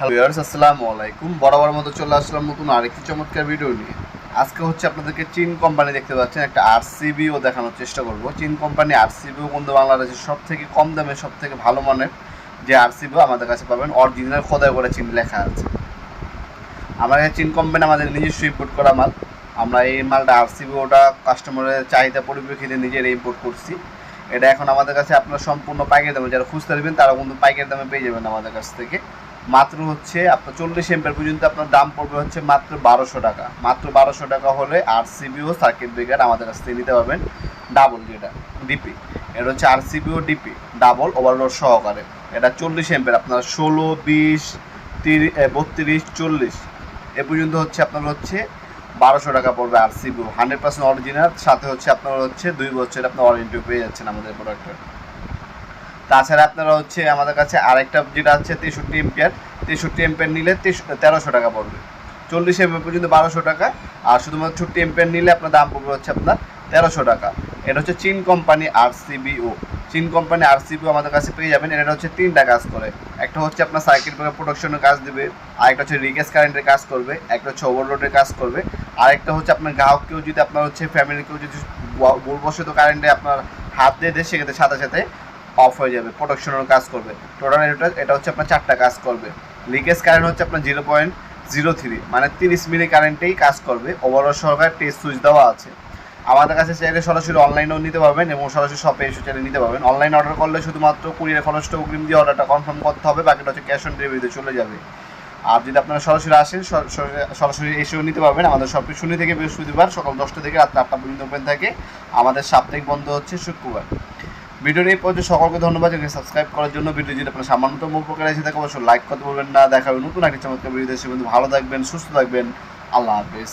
Hello viewers আসসালামু আলাইকুম। বরাবর মতো চলে আসলাম নতুন আরেকটি চমৎকার ভিডিও নিয়ে। আজকে হচ্ছে আপনাদেরকে চীন কোম্পানি দেখতে পাচ্ছেন, একটা আরসিবিও দেখানোর চেষ্টা করব। চীন কোম্পানি আরসিবিও কিন্তু বাংলাদেশের সব থেকে কম দামে সব থেকে ভালো মানের যে আরসিবিও আমাদের কাছে পাবেন। অরিজিনাল খোদাই করে চীন লেখা আছে। আমাদের চীন কোম্পানি আমাদের নিজস্ব ইম্পোর্ট করা মাল। আমরা এই মালটা আরসিবি ওটা কাস্টমারের চাহিদা পরিপ্রেক্ষিতে নিজের ইম্পোর্ট করছি। এটা এখন আমাদের কাছে আপনার সম্পূর্ণ পাইকারি দামে, যারা খুঁজতে নেবেন তারা কিন্তু পাইকারি দামে পেয়ে যাবেন আমাদের কাছ থেকে। মাত্র হচ্ছে আপনার চল্লিশ এম্পের পর্যন্ত আপনার দাম পড়বে হচ্ছে মাত্র বারোশো টাকা। মাত্র বারোশো টাকা হলে আরসিবি ও সার্কিট ব্রেকার আমাদের কাছ থেকে নিতে পারবেন ডাবল যেটা ডিপি এটা হচ্ছে আর সিবিও ডিপি ডাবল ওভারলোড সহকারে। এটা চল্লিশ এম্পের আপনার ষোলো, বিশ তিরিশ বত্রিশ, চল্লিশ। এ পর্যন্ত হচ্ছে আপনার হচ্ছে বারোশো টাকা পড়বে আর সিবি হান্ড্রেড পার্সেন্ট অরিজিনাল সাথে হচ্ছে আপনার হচ্ছে দুই বছর আপনার ওয়ারেন্টি পেয়ে যাচ্ছেন আমাদের প্রোডাক্টের তাছাড়া আপনারা হচ্ছে আমাদের কাছে আরেকটা যেটা হচ্ছে তেষট্টি এম্পিয়ার তেষট্টি এম্পিয়ার নিলে তেরোশো টাকা পড়বে। চল্লিশ এম্পিয়ার পর্যন্ত বারোশো টাকা, আর শুধুমাত্র ছুট্টি এম্পিয়ার নিলে আপনার দাম পড়বে হচ্ছে আপনার তেরোশো টাকা। এটা হচ্ছে চীন কোম্পানি আর সিবিও চীন কোম্পানি আর সিবিও আমাদের কাছে পেয়ে যাবেন। এটা হচ্ছে তিনটা কাজ করে। একটা হচ্ছে আপনার সার্কিট ব্রেকার প্রোডাকশনের কাজ দেবে, আরেকটা হচ্ছে রিগেস কারেন্টের কাজ করবে, একটা হচ্ছে ওভারলোডের কাজ করবে, আরেকটা হচ্ছে আপনার গ্রাহককেও যদি আপনার হচ্ছে ফ্যামিলি কেউ যদি ভুলবশত কারেন্টে আপনার হাত দিয়ে দেয়, সেক্ষেত্রে সাথে সাথে অফ হয়ে যাবে প্রোডাকশনের কাজ করবে। টোটাল এটা এটা হচ্ছে আপনার চারটা কাজ করবে। লিকেজ কারেন্ট হচ্ছে আপনার জিরো পয়েন্ট জিরো থ্রি মানে তিরিশ মিলি কারেন্টেই কাজ করবে। ওভারঅল সরকার টেস্ট সুইচ দেওয়া আছে। আমাদের কাছে চাইলে সরাসরি অনলাইনেও নিতে পারবেন এবং সরাসরি শপে এসে চাইলে নিতে পারবেন। অনলাইন অর্ডার করলে শুধুমাত্র কুড়ির খরচটা অগ্রিম দিয়ে অর্ডারটা কনফার্ম করতে হবে, বাকিটা হচ্ছে ক্যাশ অন ডেলিভারিতে চলে যাবে। আর যদি আপনারা সরাসরি আসেন, সর- সর- সরাসরি এসেও নিতে পারবেন। আমাদের শপটি শনি থেকে বৃহস্পতিবার সকাল দশটা থেকে রাত আটটা পর্যন্ত ওপেন থাকে। আমাদের সাপ্তাহিক বন্ধ হচ্ছে শুক্রবার। ভিডিওর এই পর্যন্ত সকলকে ধন্যবাদ, এখানে সাবস্ক্রাইব করার জন্য ভিডিও যদি আপনার সামান্যতম উপকার এসে থাকে, অবশ্যই লাইক করতে বলবেন না। দেখাবেন নতুন একটি চমৎকার ভিডিও দেশে বন্ধু ভালো থাকবেন, সুস্থ থাকবেন। আল্লাহ হাফেজ।